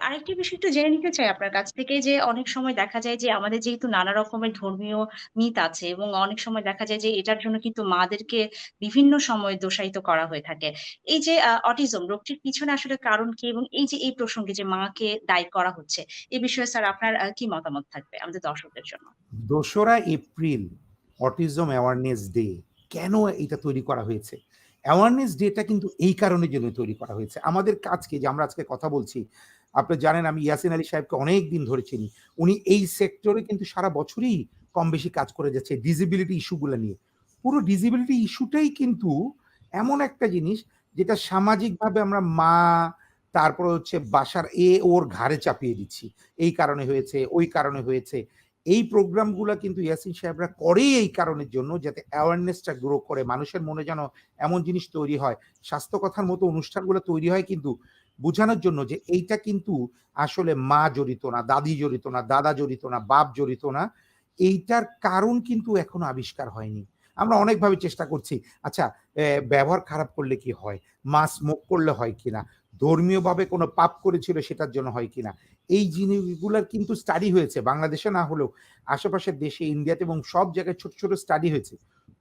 আরেকটি বিষয় একটু জেনে নিতে চাই আপনার কাছ থেকে যে অনেক সময় দেখা যায় যে আমাদের যেহেতু নানা রকমের ধর্মীয় মিথ আছে এবং অনেক সময় দেখা যায় যে এটার জন্য কিন্তু মাদেরকে বিভিন্ন সময় দোষায়িত করা হয়ে থাকে। এই যে অটিজম রোগটির পিছনে আসলে কারণ কি? এবং এই যে এই প্রসঙ্গে যে মাকে দায়ী করা হচ্ছে, এ বিষয়ে স্যার আপনার কি মতামত থাকবে আমাদের দর্শকদের জন্য? দোসরা এপ্রিল অটিজম অ্যাওয়ারনেস ডে। কেন এটা তৈরি করা হয়েছে? অ্যাওয়ারনেস ডেটা কিন্তু এই কারণের জন্য তৈরি করা হয়েছে। আমাদের কাজকে যে আমরা আজকে কথা বলছি, আপনি জানেন আমি ইয়াসিন আলী সাহেবকে অনেকদিন ধরে চিনি। উনি এই সেক্টরে কিন্তু সারা বছরই কম বেশি কাজ করে যাচ্ছে ডিসেবিলিটি ইস্যুগুলো নিয়ে। পুরো ডিসেবিলিটি ইস্যুটাই কিন্তু এমন একটা জিনিস যেটা সামাজিকভাবে আমরা মা, তারপরে হচ্ছে বাসার এ ওর ঘাড়ে চাপিয়ে দিচ্ছি। এই কারণে হয়েছে, ওই কারণে হয়েছে। এই প্রোগ্রামগুলো কিন্তু ইয়াসিন সাহেবরা করেই এই কারণের জন্য যাতে অ্যাওয়ারনেসটা গ্রো করে মানুষের মনে যেন এমন জিনিস তৈরি হয়। স্বাস্থ্য কথার মতো অনুষ্ঠানগুলো তৈরি হয় কিন্তু বোঝানোর জন্য যে এইটা কিন্তু আসলে মা জড়িত না, দাদি জড়িত না, দাদা জড়িত না, বাপ জড়িত না। এইটার কারণ কিন্তু এখনও আবিষ্কার হয়নি। আমরা অনেকভাবে চেষ্টা করছি। আচ্ছা ব্যবহার খারাপ করলে কি হয়? মা স্মোক করলে হয় কিনা? ধর্মীয়ভাবে কোনো পাপ করেছিল সেটার জন্য হয় কিনা? এই জিনিসগুলোর কিন্তু স্টাডি হয়েছে। বাংলাদেশে না হলেও আশেপাশের দেশে ইন্ডিয়াতে এবং সব জায়গায় ছোট, ছোট স্টাডি হয়েছে।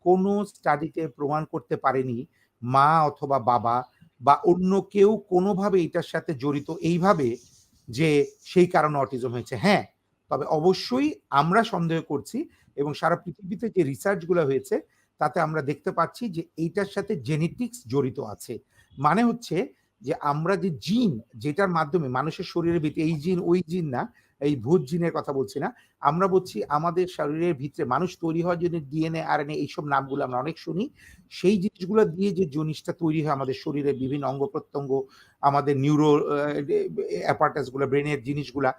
কোনো স্টাডিতে প্রমাণ করতে পারেনি মা অথবা বাবা বা অন্য কেউ কোনোভাবে এটার সাথে জড়িত এইভাবে যে সেই কারণে অটিজম হয়েছে। হ্যাঁ, তবে অবশ্যই আমরা সন্দেহ করছি এবং সারা পৃথিবীতে যে রিসার্চগুলো হয়েছে তাতে আমরা দেখতে পাচ্ছি যে এইটার সাথে জেনেটিক্স জড়িত আছে। মানে হচ্ছে যে আমরা যে জিন যেটার মাধ্যমে মানুষের শরীরের ভিতরে এই জিন ওই জিন না, এই ভূত জিনের কথা বলছি না। আমরা বলছি আমাদের শরীরের ভিতরে মানুষ তৈরি হওয়ার জন্য ডিএনএ, আরএনএ এইসব নামগুলো আমরা অনেক শুনি। সেই জিনিসগুলা দিয়ে যে জিনিসটা তৈরি হয় আমাদের শরীরের বিভিন্ন অঙ্গ-প্রত্যঙ্গ, আমাদের নিউরো আ ডে অ্যাপারেটাসগুলা জিনিসগুলা,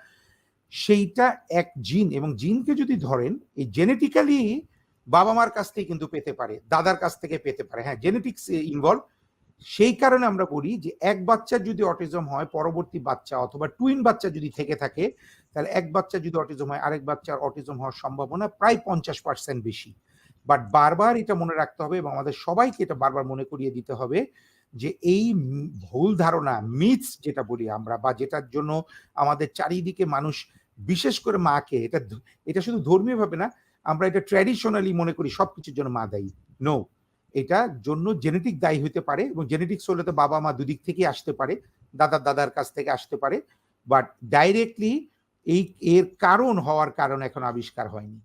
সেইটা এক জিন এবং জিনকে যদি ধরেন এই জেনেটিক্যালি বাবা-মার কাছ থেকে কিন্তু পেতে পারে, দাদার কাছ থেকে পেতে পারে। হ্যাঁ, জেনেটিক্স ইনভলভ। সেই কারণে আমরা বলি যে এক বাচ্চার যদি অটিজম হয় পরবর্তী বাচ্চা অথবা টুইন বাচ্চা যদি থেকে থাকে, তাহলে এক বাচ্চা যদি অটিজম হয় আরেক বাচ্চার অটিজম হওয়ার সম্ভাবনা প্রায় ৫০% বেশি। বাট বারবার এটা মনে রাখতে হবে এবং আমাদের সবাইকে এটা বারবার মনে করিয়ে দিতে হবে যে এই ভুল ধারণা মিথস যেটা বলি আমরা বা যেটার জন্য আমাদের চারিদিকে মানুষ বিশেষ করে মাকে এটা এটা শুধু ধর্মীয়ভাবে না, আমরা এটা ট্র্যাডিশনালি মনে করি সবকিছুর জন্য মা দায়ী। নো, এটার জন্য জেনেটিক দায়ী হতে পারে এবং জেনেটিক্স হলে তো বাবা-মা দুদিক থেকেই আসতে পারে। দাদার দাদার কাছ থেকে আসতে পারে। বাট ডাইরেক্টলি এই, এর কারণ হওয়ার কারণ এখন আবিষ্কার হয়নি।